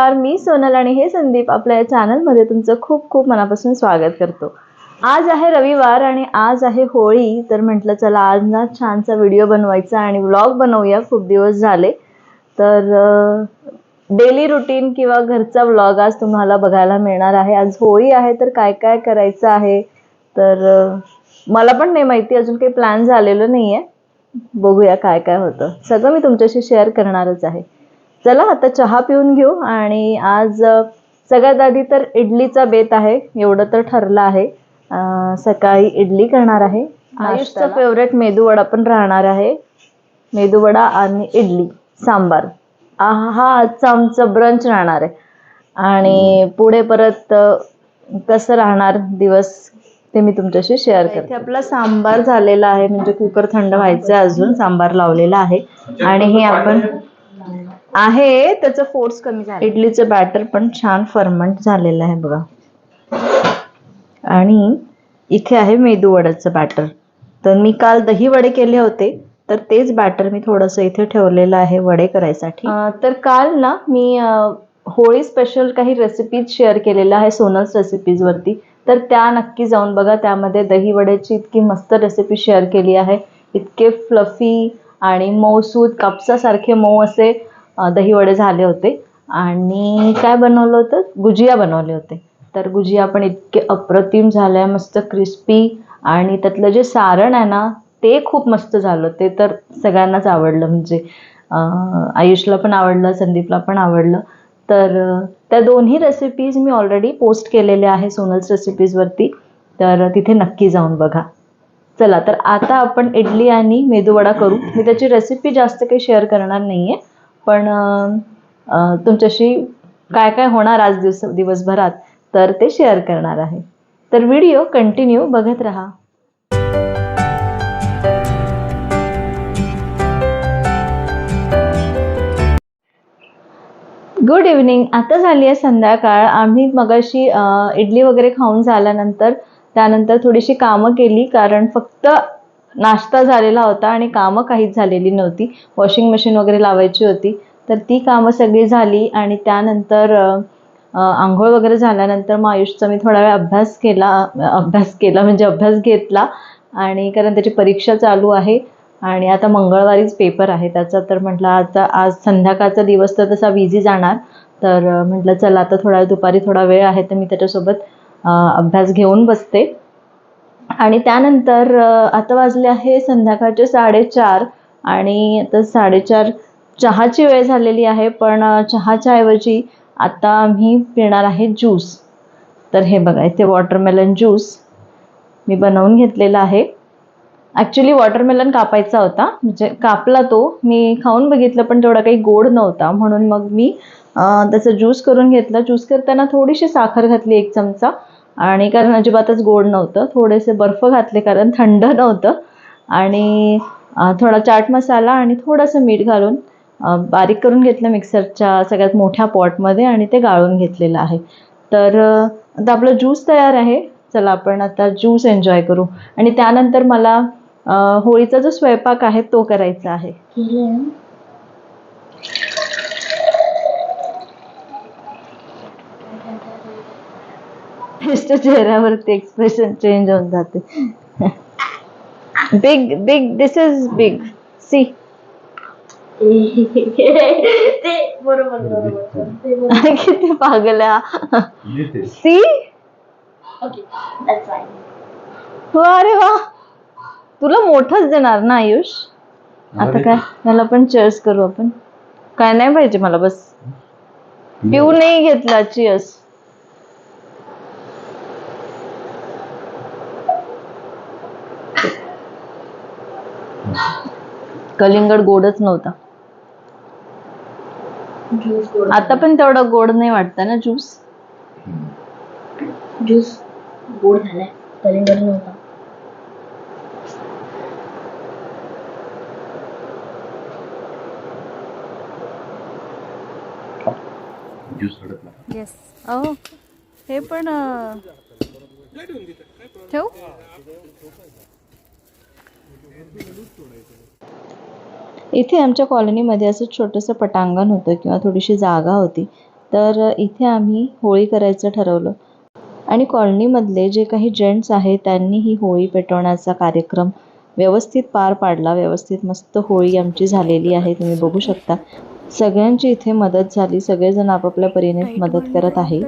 नमस्कार मी सोनल आणि हे संदीप आपल्या या चॅनलमध्ये तुमचं खूप खूप मनापासून स्वागत करतो. आज आहे रविवार आणि आज आहे होळी तर म्हटलं चला आज ना छानसा व्हिडिओ बनवायचा आणि व्लॉग बनवूया खूप दिवस झाले. तर डेली रुटीन किंवा घरचा व्लॉग आज तुम्हाला बघायला मिळणार आहे. आज होळी आहे तर काय काय करायचं आहे? तर मला पण नाही माहिती अजून काही प्लॅन झालेलं नाही आहे बघूया काय काय होतं. सगळं मी तुमच्याशी शेअर करणारच आहे. चला आता चहा पिऊन घेऊ. आणि आज सगळ्यात आधी तर इडलीचा बेत आहे. एवढं तर ठरलं आहे. सकाळी इडली करणार आहे. आयुषचा फेवरेट मेदूवडा पण राहणार आहे. मेदूवडा आणि इडली सांबार. हा आजचा आमचं ब्रंच राहणार आहे. आणि पुढे परत कसं राहणार दिवस ते मी तुमच्याशी शेअर करते. आपला सांबार झालेला आहे. म्हणजे कुकर थंड व्हायचं आहे अजून. सांबार लावलेला आहे. आणि हे आपण आहे त्याचं फोर्स कमी झालं इडलीचं बॅटर पण छान फर्मंट झालेलं आहे बघा. आणि इथे आहे मेदू वड्याचं बॅटर तर मी काल दही वडे केले होते तर तेच बॅटर मी थोडंसं इथे ठेवलेलं आहे वडे करायसाठी. तर काल ना मी होळी स्पेशल काही रेसिपीज शेअर केलेल्या आहे सोनल्स रेसिपीजवरती तर त्या नक्की जाऊन बघा त्यामध्ये दही वड्याची इतकी मस्त रेसिपी शेअर केली आहे. इतके फ्लफी आणि मऊसूत कापसासारखे मऊ असे दहीवडे दही वडे झाले होते. आणि काय बनवलं होतं? गुजिया बनवले होते. तर गुजिया पण इतके अप्रतिम झाल्या मस्त क्रिस्पी आणि त्यातलं जे सारण आहे ना ते खूप मस्त झालं. ते तर सगळ्यांनाच आवडलं. म्हणजे आयुषला पण आवडलं संदीपला पण आवडलं. तर त्या दोन्ही रेसिपीज मी ऑलरेडी पोस्ट केलेल्या आहे सोनल्स रेसिपीजवरती तर तिथे नक्की जाऊन बघा. चला तर आता आपण इडली आणि मेदूवडा करू. मी त्याची रेसिपी जास्त काही शेअर करणार नाही आहे पण तुमच्याशी काय काय होणार आज दिवस दिवसभरात तर ते शेअर करणार आहे. तर व्हिडिओ कंटिन्यू बघत राहा. गुड इव्हनिंग आता झाली आहे संध्याकाळ. आम्ही मगाशी इडली वगैरे खाऊन झाल्यानंतर त्यानंतर थोडीशी कामं केली कारण फक्त नाश्ता झालेला होता आणि कामं काहीच झालेली नव्हती. वॉशिंग मशीन वगैरे लावायची होती. तर ती कामं सगळी झाली आणि त्यानंतर आंघोळ वगैरे झाल्यानंतर मग आयुषचा मी थोडा वेळ अभ्यास केला अभ्यास केला म्हणजे अभ्यास घेतला आणि कारण त्याची परीक्षा चालू आहे आणि आता मंगळवारीच पेपर आहे. त्याचा तर म्हटलं आता आज संध्याकाळचा दिवस तर तसा बिझी जाणार. तर म्हटलं चला आता थोडा दुपारी थोडा वेळ आहे तर मी त्याच्यासोबत अभ्यास घेऊन बसते. आणि त्यानंतर आता वाजले आहे संध्याकाळचे साडेचार आणि आता साडेचार चहाची वेळ झालेली आहे पण चहाच्या ऐवजी आता आम्ही पिणार आहे ज्यूस. तर हे बघा इथे वॉटरमेलन ज्यूस मी बनवून घेतलेला आहे. ॲक्च्युली वॉटरमेलन कापायचा होता म्हणजे कापला तो. मी खाऊन बघितलं पण तेवढा काही गोड नव्हता. म्हणून मग मी त्याचा ज्यूस करून घेतलं. ज्यूस करताना थोडीशी साखर घातली एक चमचा. आणि कारण अजिबातच गोड नव्हतं. थोडेसे बर्फ घातले कारण थंड नव्हतं. आणि थोडा चाट मसाला आणि थोडंसं मीठ घालून बारीक करून घेतलं मिक्सरच्या सगळ्यात मोठ्या पॉटमध्ये आणि ते गाळून घेतलेलं आहे. तर आता आपलं ज्यूस तयार आहे. चला आपण आता ज्यूस एन्जॉय करू. आणि त्यानंतर मला होळीचा जो स्वयंपाक आहे तो करायचा आहे. नुसतं चेहऱ्यावरती एक्सप्रेशन चेंज होऊन जाते big big this is big see ते बरोबर बरोबर ते बरोबर किती पागल्या सी अरे वा तुला मोठंच देणार ना आयुष? आता काय? याला पण चेअर्स करू आपण. काय नाही पाहिजे मला बस. पिऊ नाही घेतला चिअर्स कलिंगड गोडच नव्हता. आता पण तेवढा गोड नाही वाटतं ना ज्यूस ज्यूस गोड झालाय. कलिंगड नव्हता. ज्यूस हडत नाही. येस अहो हे पण ठेवू? इथे आमच्या कॉलनीमध्ये असं छोटंसं पटांगण होतं किंवा थोडीशी जागा होती. तर इथे आम्ही होळी करायचं ठरवलं. आणि कॉलनीमधले जे काही जेंट्स आहेत त्यांनी ही होळी पेटवण्याचा कार्यक्रम व्यवस्थित पार पाडला. व्यवस्थित मस्त होळी आमची झालेली आहे तुम्ही बघू शकता. सगळ्यांची इथे मदत झाली. सगळेजण आपापल्या परीने मदत करत आहे.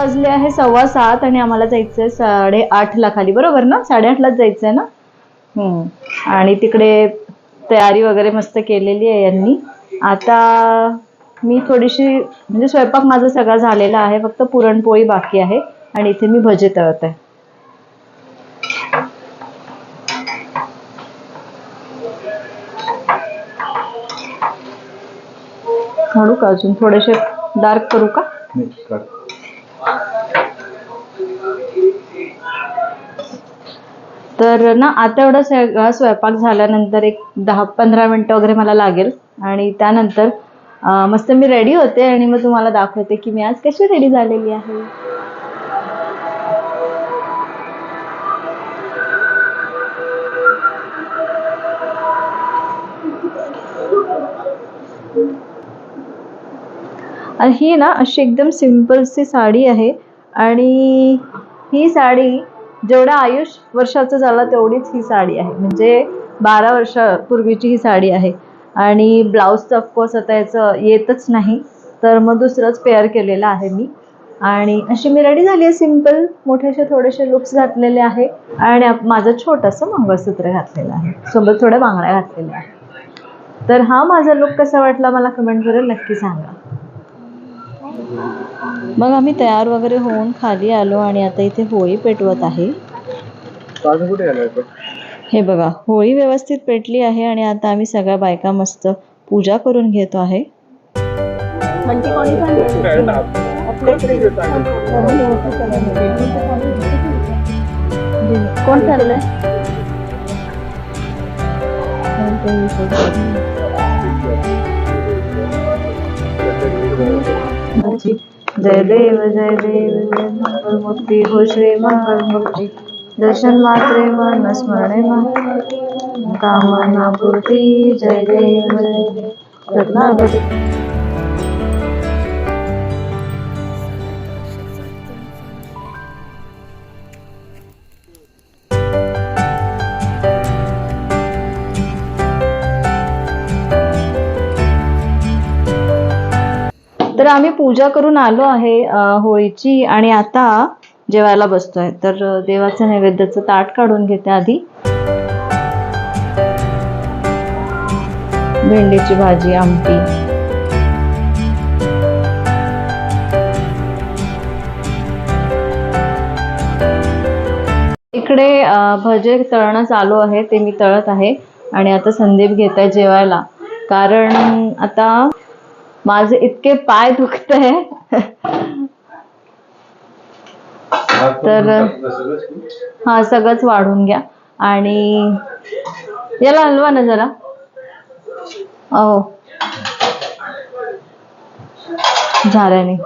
वाजले आहे सव्वा सात आणि आम्हाला जायचंय साडे आठला खाली बरोबर ना? साडेआठलाच जायचंय ना? हम्म. आणि तिकडे तयारी वगैरे मस्त केलेली आहे यांनी. आता मी थोडीशी म्हणजे स्वयंपाक माझा सगळा झालेला आहे फक्त पुरणपोळी बाकी आहे आणि इथे मी भजे तळत आहे. काढू का अजून? थोडेसे डार्क करू का? तर ना आता एवढा सगळा स्वयंपाक झाल्यानंतर एक दहा पंधरा मिनटं वगैरे मला लागेल. आणि त्यानंतर मस्त मी रेडी होते आणि मग तुम्हाला दाखवते की मी आज कशी रेडी झालेली आहे. ही ना अशी एकदम सिम्पलची साडी आहे. आणि ही साडी जेवढं आयुष वर्षाचं झालं तेवढीच ही साडी आहे. म्हणजे बारा वर्षापूर्वीची ही साडी आहे. आणि ब्लाऊज तर ऑफकोर्स आता याचं येतच नाही. तर मग दुसरंच पेअर केलेलं आहे मी. आणि अशी मी रेडी झाली आहे सिंपल मोठेसे थोडेसे लुक्स घातलेले आहे. आणि माझं छोटंसं मंगळसूत्र घातलेलं आहे. सोबत थोड्या बांगड्या घातलेल्या आहेत. तर हा माझा लुक कसा वाटला मला कमेंट करेल नक्की सांगा. मग आम्ही तयार वगैरे होऊन खाली आलो आणि आता इथे होळी पेटवत आहे? हे बघा होळी व्यवस्थित पेटली आहे आणि आता आम्ही सगळ्या बायका मस्त पूजा करून घेतो आहे. म्हणजे कोणी पण काय जय देव जय देव जय मंगलमूर्ती हो श्री मंगलमूर्ती। दर्शन मात्रे मन स्मरणे मा- कामना पूर्ती जय देव जय देव। रत्नागिरी आम्ही पूजा करून आलो आहे होळीची आणि आता जेवायला बसतोय. तर देवाचं नैवेद्याचं ताट काढून घेते आधी. भेंडीची भाजी आमटी. इकडे भजे तळणं चालू आहे ते मी तळत आहे. आणि आता संदीप घेत आहे जेवायला. कारण आता माझे इतके पाय दुखत आहे तर-? हा सगळंच वाढून घ्या. आणि याला हलवा ना जरा. अहो. झाल्याने.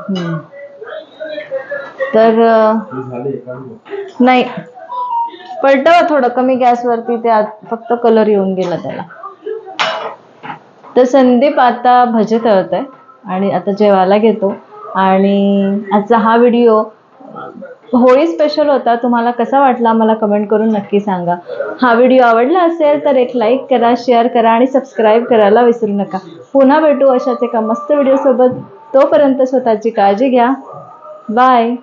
तर. नाही. पलटवा थोडं कमी गॅसवरती ते फक्त कलर येऊन गेला त्याला. तर संदीप आता भजे तळत आहे आणि आता जेवायला घेतो. आणि आजचा हा व्हिडिओ होळी स्पेशल होता. तुम्हाला कसा वाटला मला कमेंट करून नक्की सांगा. हा व्हिडिओ आवडला असेल तर एक लाईक करा शेअर करा आणि सबस्क्राईब करायला विसरू नका. पुन्हा भेटू अशाच एका मस्त व्हिडिओसोबत तोपर्यंत स्वतःची काळजी घ्या. बाय